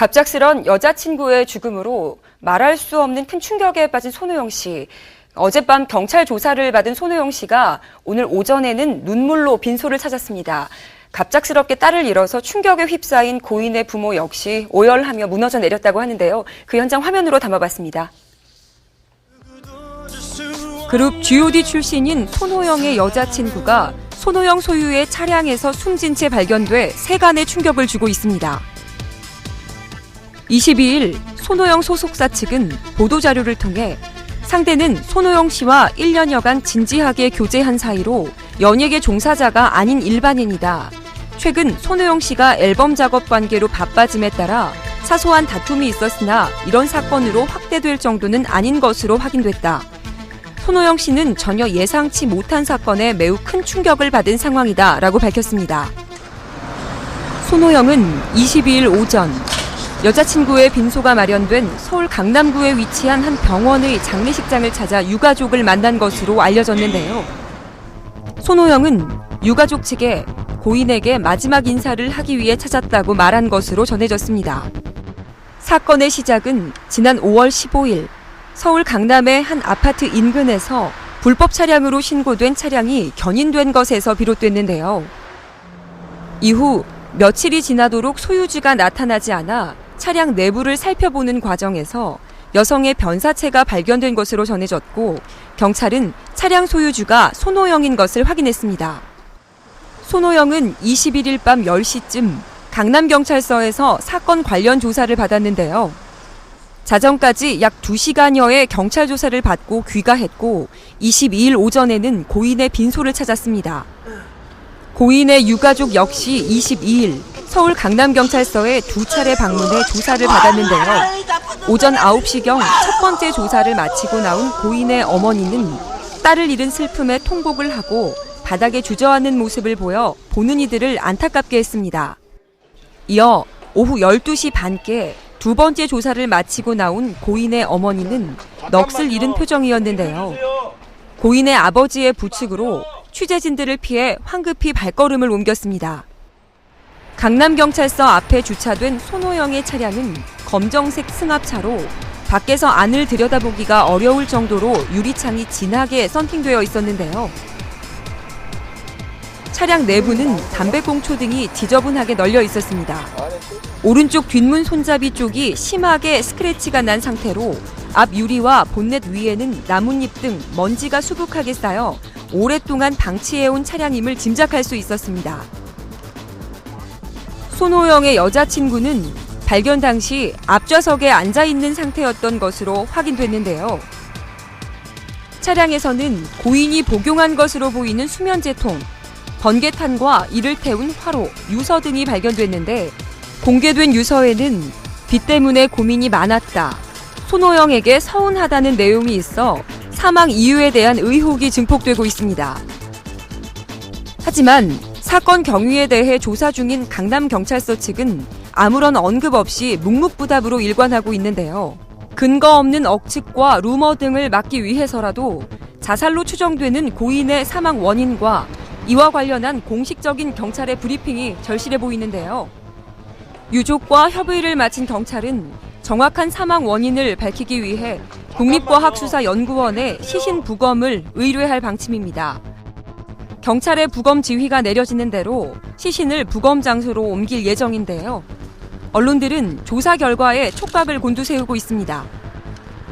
갑작스런 여자친구의 죽음으로 말할 수 없는 큰 충격에 빠진 손호영 씨. 어젯밤 경찰 조사를 받은 손호영 씨가 오늘 오전에는 눈물로 빈소를 찾았습니다. 갑작스럽게 딸을 잃어서 충격에 휩싸인 고인의 부모 역시 오열하며 무너져 내렸다고 하는데요. 그 현장 화면으로 담아봤습니다. 그룹 G.O.D 출신인 손호영의 여자친구가 손호영 소유의 차량에서 숨진 채 발견돼 세간의 충격을 주고 있습니다. 22일 손호영 소속사 측은 보도자료를 통해 상대는 손호영 씨와 1년여간 진지하게 교제한 사이로 연예계 종사자가 아닌 일반인이다. 최근 손호영 씨가 앨범 작업 관계로 바빠짐에 따라 사소한 다툼이 있었으나 이런 사건으로 확대될 정도는 아닌 것으로 확인됐다. 손호영 씨는 전혀 예상치 못한 사건에 매우 큰 충격을 받은 상황이다 라고 밝혔습니다. 손호영은 22일 오전 여자친구의 빈소가 마련된 서울 강남구에 위치한 한 병원의 장례식장을 찾아 유가족을 만난 것으로 알려졌는데요. 손호영은 유가족 측에 고인에게 마지막 인사를 하기 위해 찾았다고 말한 것으로 전해졌습니다. 사건의 시작은 지난 5월 15일 서울 강남의 한 아파트 인근에서 불법 차량으로 신고된 차량이 견인된 것에서 비롯됐는데요. 이후 며칠이 지나도록 소유주가 나타나지 않아 차량 내부를 살펴보는 과정에서 여성의 변사체가 발견된 것으로 전해졌고 경찰은 차량 소유주가 손호영인 것을 확인했습니다. 손호영은 21일 밤 10시쯤 강남경찰서에서 사건 관련 조사를 받았는데요. 자정까지 약 2시간여의 경찰 조사를 받고 귀가했고 22일 오전에는 고인의 빈소를 찾았습니다. 고인의 유가족 역시 22일 서울 강남경찰서에 두 차례 방문해 조사를 받았는데요. 오전 9시경 첫 번째 조사를 마치고 나온 고인의 어머니는 딸을 잃은 슬픔에 통곡을 하고 바닥에 주저앉는 모습을 보여 보는 이들을 안타깝게 했습니다. 이어 오후 12시 반께 두 번째 조사를 마치고 나온 고인의 어머니는 넋을 잃은 표정이었는데요. 고인의 아버지의 부축으로 취재진들을 피해 황급히 발걸음을 옮겼습니다. 강남경찰서 앞에 주차된 손호영의 차량은 검정색 승합차로 밖에서 안을 들여다보기가 어려울 정도로 유리창이 진하게 썬팅되어 있었는데요. 차량 내부는 담배꽁초 등이 지저분하게 널려 있었습니다. 오른쪽 뒷문 손잡이 쪽이 심하게 스크래치가 난 상태로 앞 유리와 본넷 위에는 나뭇잎 등 먼지가 수북하게 쌓여 오랫동안 방치해온 차량임을 짐작할 수 있었습니다. 손호영의 여자친구는 발견 당시 앞좌석에 앉아 있는 상태였던 것으로 확인됐는데요. 차량에서는 고인이 복용한 것으로 보이는 수면제통, 번개탄과 이를 태운 화로, 유서 등이 발견됐는데 공개된 유서에는 빚 때문에 고민이 많았다. 손호영에게 서운하다는 내용이 있어 사망 이유에 대한 의혹이 증폭되고 있습니다. 하지만 사건 경위에 대해 조사 중인 강남경찰서 측은 아무런 언급 없이 묵묵부답으로 일관하고 있는데요. 근거 없는 억측과 루머 등을 막기 위해서라도 자살로 추정되는 고인의 사망 원인과 이와 관련한 공식적인 경찰의 브리핑이 절실해 보이는데요. 유족과 협의를 마친 경찰은 정확한 사망 원인을 밝히기 위해 국립과학수사연구원에 시신 부검을 의뢰할 방침입니다. 경찰의 부검 지휘가 내려지는 대로 시신을 부검 장소로 옮길 예정인데요. 언론들은 조사 결과에 촉각을 곤두세우고 있습니다.